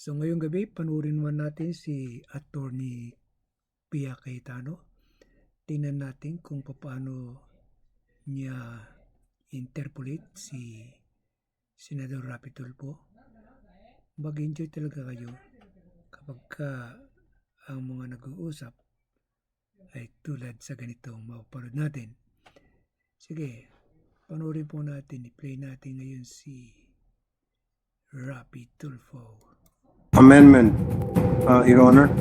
So ngayong gabi, panurin naman natin si Attorney Pia Cayetano. Tingnan natin kung paano niya interpolate si Senador Rapi Tulfo. Mag-enjoy talaga kayo kapag ka ang mga nag-uusap ay tulad sa ganitong mapapanood natin. Sige, panoorin po natin, i-play natin ngayon si Rapi Tulfo. Amendment, uh, Your Honor.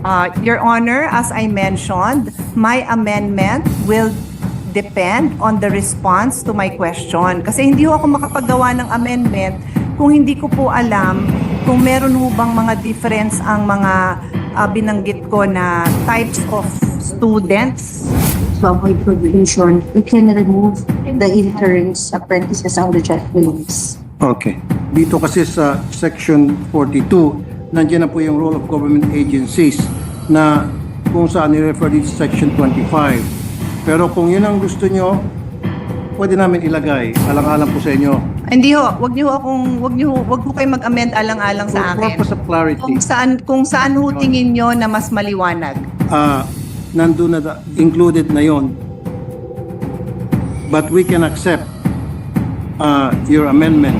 Uh, Your Honor, as I mentioned, my amendment will depend on the response to my question. Kasi hindi ho ako makapagawa ng amendment kung hindi ko po alam kung meron ho bang mga difference ang mga uh, binanggit ko na types of students. to avoid confusion, we can remove the interns, apprentices, and graduates. Okay. Dito kasi sa Section 42, nandiyan na po yung role of government agencies na kung saan ni-refer dito sa Section 25. Pero kung yun ang gusto nyo, pwede namin ilagay. Alang-alang po sa inyo. Hindi ho, wag niyo akong wag niyo wag ho kayo mag-amend alang-alang For sa akin. purpose of clarity, Kung saan kung saan ho tingin niyo na mas maliwanag. uh, nandun na, included na yon. But we can accept uh, your amendment.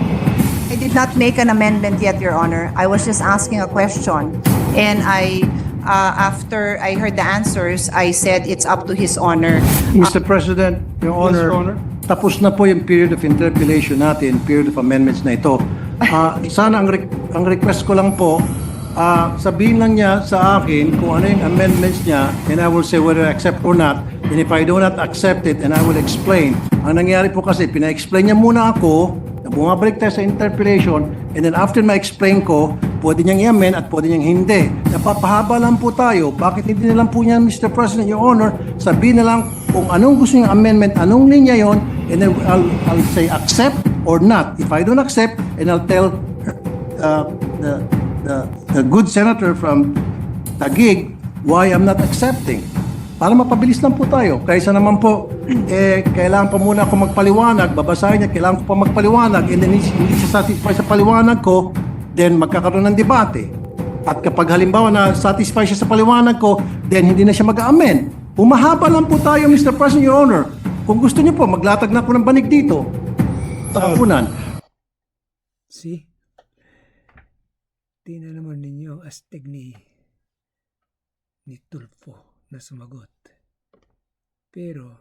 I did not make an amendment yet, Your Honor. I was just asking a question. And I, uh, after I heard the answers, I said it's up to His Honor. Mr. President, Your Honor, tapos na po yung period of interpellation natin, period of amendments na ito. Ah, sana ang, re- ang request ko lang po, ah, sabihin lang niya sa akin kung ano yung amendments niya and I will say whether I accept or not. And if I do not accept it, and I will explain. Ang nangyari po kasi, pina-explain niya muna ako, na bumabalik tayo sa interpellation, and then after ma-explain ko, pwede niyang i-amend at pwede niyang hindi. Napapahaba lang po tayo. Bakit hindi na lang po niya, Mr. President, Your Honor, sabihin na lang kung anong gusto niyang amendment, anong linya yon, and then I'll, I'll say accept or not. If I don't accept, and I'll tell uh, the, the, the good senator from Taguig why I'm not accepting. Para mapabilis lang po tayo. Kaysa naman po, eh, kailangan pa muna ako magpaliwanag, babasahin niya, kailangan ko pa magpaliwanag, and then hindi siya satisfy sa paliwanag ko, then magkakaroon ng debate. At kapag halimbawa na satisfy siya sa paliwanag ko, then hindi na siya mag-amend. Umahaba lang po tayo, Mr. President, Your Honor. Kung gusto niyo po, maglatag na ako ng banig dito. Tapunan. See? Tingnan naman ninyo astig ni ni Tulfo na sumagot. Pero,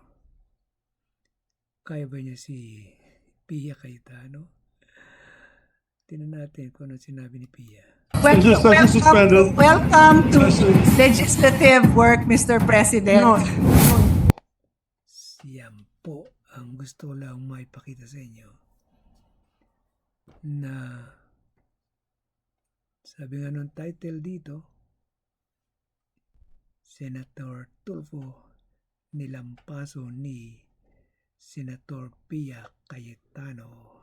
kaya ba niya si Pia Cayetano? Tingnan natin kung ano sinabi ni Pia. Wel- Just- just suspended. welcome to legislative work, Mr. President. No, Yan po ang gusto ko lang maipakita sa inyo na sabi nga ng title dito Senator Tulfo nilampaso ni Senator Pia Cayetano.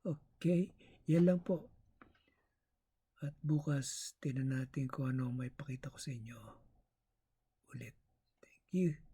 Okay, yan lang po. At bukas tinan natin kung ano may pakita ko sa inyo. Ulit. Thank you.